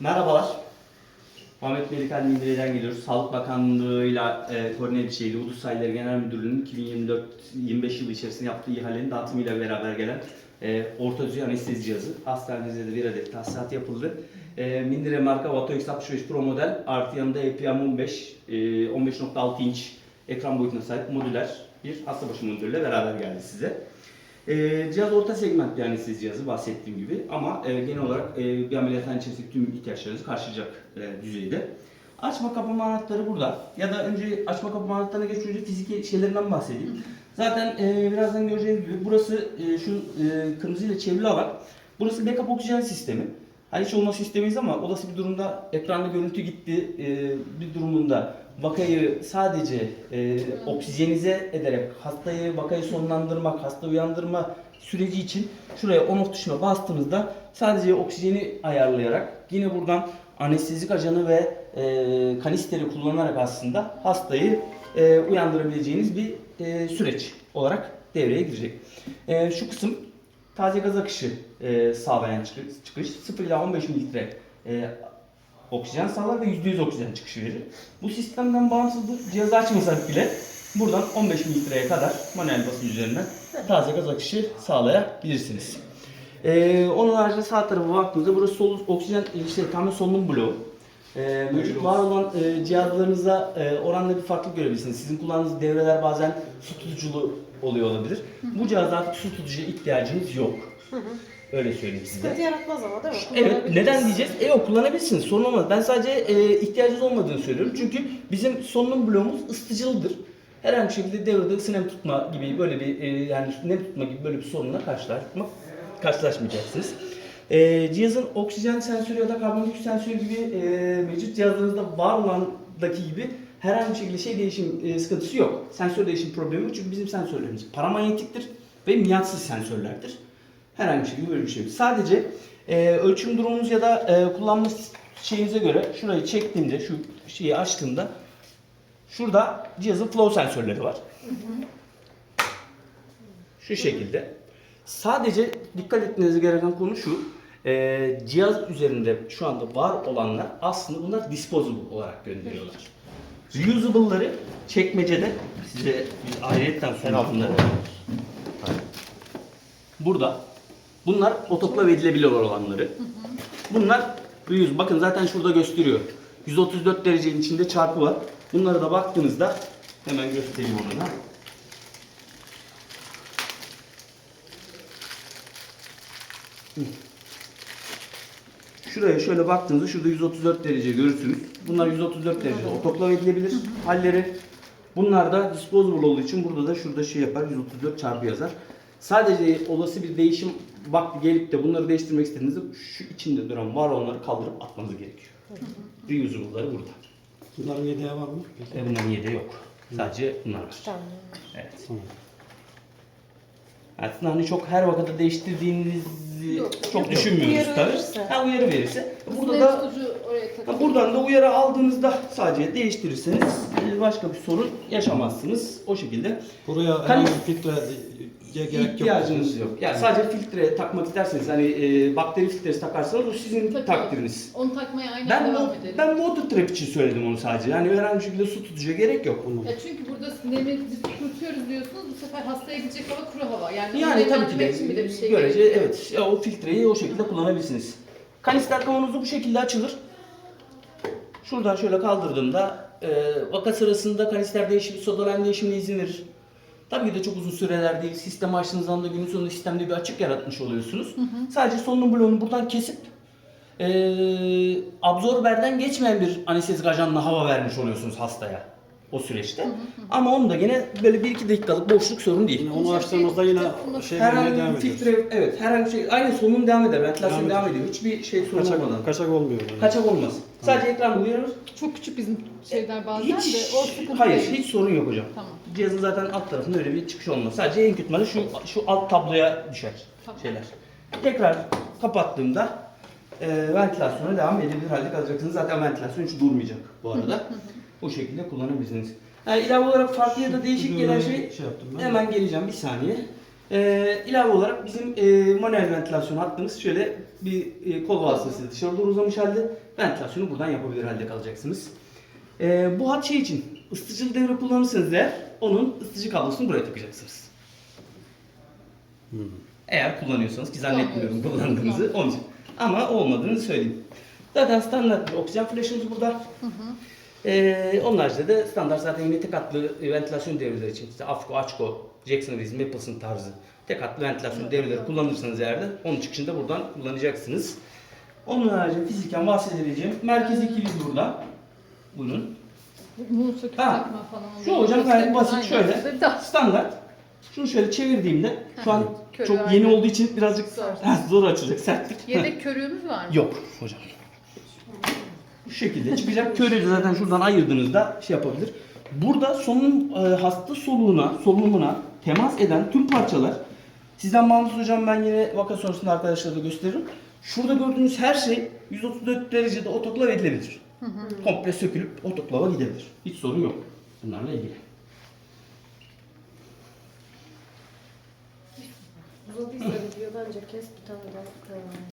Merhabalar. Muhammed Melikal Mindiri'den geliyoruz. Sağlık Bakanlığı'yla e, koordine bir. Ulus Sayıları Genel Müdürlüğü'nün 2024-25 yılı içerisinde yaptığı ihalenin dağıtımıyla beraber gelen e, orta düzey anestezi cihazı. Hastanemizde de bir adet tahsisat yapıldı. E, Mindire marka Vato X65 Pro model artı yanında EPM 15, e, 15.6 inç ekran boyutuna sahip modüler bir hasta başı monitörüyle beraber geldi size. E, cihaz orta segment bir anestezi cihazı bahsettiğim gibi ama e, genel olarak e, bir ameliyathane içerisindeki tüm ihtiyaçlarınızı karşılayacak e, düzeyde. Açma kapama anahtarı burada. Ya da önce açma kapama anahtarına geçmeden önce fiziki şeylerinden bahsedeyim. Zaten e, birazdan göreceğiniz gibi burası e, şu e, kırmızıyla çevrili alan. Burası backup oksijen sistemi. Hani hiç olması istemeyiz ama olası bir durumda ekranda görüntü gitti e, bir durumunda vakayı sadece e, oksijenize ederek hastayı vakayı sonlandırmak, hasta uyandırma süreci için şuraya on off tuşuna bastığınızda sadece oksijeni ayarlayarak yine buradan anestezik ajanı ve e, kanisteri kullanarak aslında hastayı e, uyandırabileceğiniz bir e, süreç olarak devreye girecek. E, şu kısım taze gaz akışı e, sağlayan çıkış, çıkış 0 ila 15 mililitre e, oksijen sağlar ve %100 oksijen çıkışı verir. Bu sistemden bağımsız bu cihazı açmasak bile buradan 15 mililitreye kadar manuel basınç üzerinden taze gaz akışı sağlayabilirsiniz. Ee, onun haricinde sağ tarafa baktığımızda burası sol, oksijen işte tamamen solunum bloğu. Ee, mevcut var olan e, cihazlarınıza e, oranla bir farklılık görebilirsiniz. Sizin kullandığınız devreler bazen su tutuculu oluyor olabilir. Bu cihazda artık su tutucuya ihtiyacınız yok. Öyle söyleyeyim size. Sıkıntı yaratmaz ama değil mi? Evet, Kullanabiliriz. neden diyeceğiz? E kullanabilirsiniz, sorun olmaz. Ben sadece e, ihtiyacınız olmadığını söylüyorum. Çünkü bizim solunum bloğumuz ısıtıcılıdır. Herhangi bir şekilde devrede ısı nem tutma gibi böyle bir e, yani nem tutma gibi böyle bir sorunla karşılaşma, karşılaşmayacaksınız. E, cihazın oksijen sensörü ya da karbondioksit sensörü gibi e, mevcut cihazlarınızda var olandaki gibi herhangi bir şekilde şey değişim e, sıkıntısı yok. Sensör değişim problemi yok çünkü bizim sensörlerimiz paramanyetiktir ve miyatsız sensörlerdir. Herhangi bir şekilde böyle bir şey yok. Sadece e, ölçüm durumunuz ya da e, kullanma şeyinize göre şurayı çektiğimde, şu şeyi açtığımda şurada cihazın flow sensörleri var. Şu şekilde. Sadece dikkat etmeniz gereken konu şu. e, cihaz üzerinde şu anda var olanlar aslında bunlar disposable olarak gönderiyorlar. Reusable'ları çekmecede size bir ayrıyetten sonra bunları Burada. Bunlar otoklav edilebilir olanları. Bunlar reuse. Bakın zaten şurada gösteriyor. 134 derecenin içinde çarpı var. Bunlara da baktığınızda hemen göstereyim onu da. Hı. Şuraya şöyle baktığınızda şurada 134 derece görürsünüz. Bunlar 134 derece otoklav edilebilir halleri. Bunlar da disposable olduğu için burada da şurada şey yapar 134 çarpı yazar. Sadece olası bir değişim vakti gelip de bunları değiştirmek istediğinizde şu içinde duran var olanları kaldırıp atmanız gerekiyor. Reusable'ları burada. Bunların yedeği var mı? Ve bunların yedeği yok. Sadece bunlar var. Tamam. Evet. Tamam. Aslında hani çok her vakada değiştirdiğinizi Yok. çok Yok. düşünmüyoruz Uyarı tabii. verirse. Ha, uyarı verirse. Burada da Ha. Buradan da uyarı aldığınızda sadece değiştirirseniz e, başka bir sorun yaşamazsınız. O şekilde Buraya Hani- herhangi bir filtre gerek yok. ihtiyacınız yok. Yani sadece filtre takmak isterseniz hani e, bakteri filtresi takarsanız o sizin Tabii. takdiriniz. Onu takmaya aynen Ben devam edelim. ben water trap için söyledim onu sadece. Yani herhangi bir şekilde su tutucuya gerek yok. Anladım. Ya çünkü burada nemi kurutuyoruz diyorsunuz. Bu sefer hastaya gidecek hava kuru hava. Yani, Yani tabii ki nemlendirmek için bir de bir de şey görece gerekiyor. evet ya o filtreyi o şekilde kullanabilirsiniz. Kanister kavanozu bu şekilde açılır. Şuradan şöyle kaldırdığımda e, vaka sırasında kanister değişimi, sodalan değişimine izin verir. Tabii ki de çok uzun süreler değil. Sistem açtığınız anda günün sonunda sistemde bir açık yaratmış oluyorsunuz. Sadece solunum bloğunu buradan kesip e, absorberden geçmeyen bir anestezik ajanla hava vermiş oluyorsunuz hastaya o süreçte. Ama onu da gene böyle 1-2 dakikalık boşluk sorun değil. Yine onu açtığımızda yine şey Herhangi devam bir ediyoruz. filtre, evet herhangi bir şey, aynı solunum devam eder, ventilasyon Devam devam ediyor. Hiçbir şey sorun Kaçak, olmadan. kaçak olmuyor. Yani. Kaçak olmaz. Sadece ekran uyarır. Çok küçük bizim şeyler bazen Hiç, de o sıkıntı hayır, değil. hiç sorun yok hocam. Tamam. Cihazın zaten alt tarafında öyle bir çıkış olmaz. Sadece en kötü ihtimalle şu, şu alt tabloya düşer Tamam. şeyler. Tekrar kapattığımda e, ventilasyona devam edebilir halde kalacaksınız. Zaten ventilasyon hiç durmayacak bu arada. Bu şekilde kullanabilirsiniz. Yani ilave olarak farklı ya da değişik gelen şey, Şey yaptım ben. hemen geleceğim bir saniye. Ee, ilave olarak bizim e, manuel ventilasyon hattımız şöyle bir e, kol vasıtasıyla dışarı doğru uzamış halde ventilasyonu buradan yapabilir halde kalacaksınız. Ee, bu hat şey için ısıtıcılı devre kullanırsanız eğer onun ısıtıcı kablosunu buraya takacaksınız. Eğer kullanıyorsanız ki zannetmiyorum kullandığınızı onun için. Ama olmadığını söyleyeyim. Zaten standart bir oksijen flaşımız burada. Ee, onun haricinde de standart zaten yine tek hatlı ventilasyon devreleri için işte Afco, Açco, Jackson Rees, Mapleson tarzı tek hatlı ventilasyon devreleri kullanırsanız eğer de onun çıkışında buradan kullanacaksınız. Onun haricinde fiziken bahsedebileceğim merkezi kilit burada. Bunun. Söküp Ha, takma falan oluyor. Şu hocam gayet basit şöyle. Standart. Şunu şöyle çevirdiğimde şu an Körü çok aynen. yeni olduğu için birazcık Zor. zor açılacak sertlik. Yedek körüğümüz var mı? Yok hocam. Bu şekilde çıkacak. Köreli zaten şuradan ayırdığınızda şey yapabilir. Burada solunum e, hasta soluğuna, solunumuna temas eden tüm parçalar sizden bağımsız hocam ben yine vaka sonrasında arkadaşlara da gösteririm. Şurada gördüğünüz her şey 134 derecede otoklav edilebilir. Komple sökülüp otoklava gidebilir. Hiç sorun yok bunlarla ilgili. Uzadıysa video bence kes bir tane daha koyalım.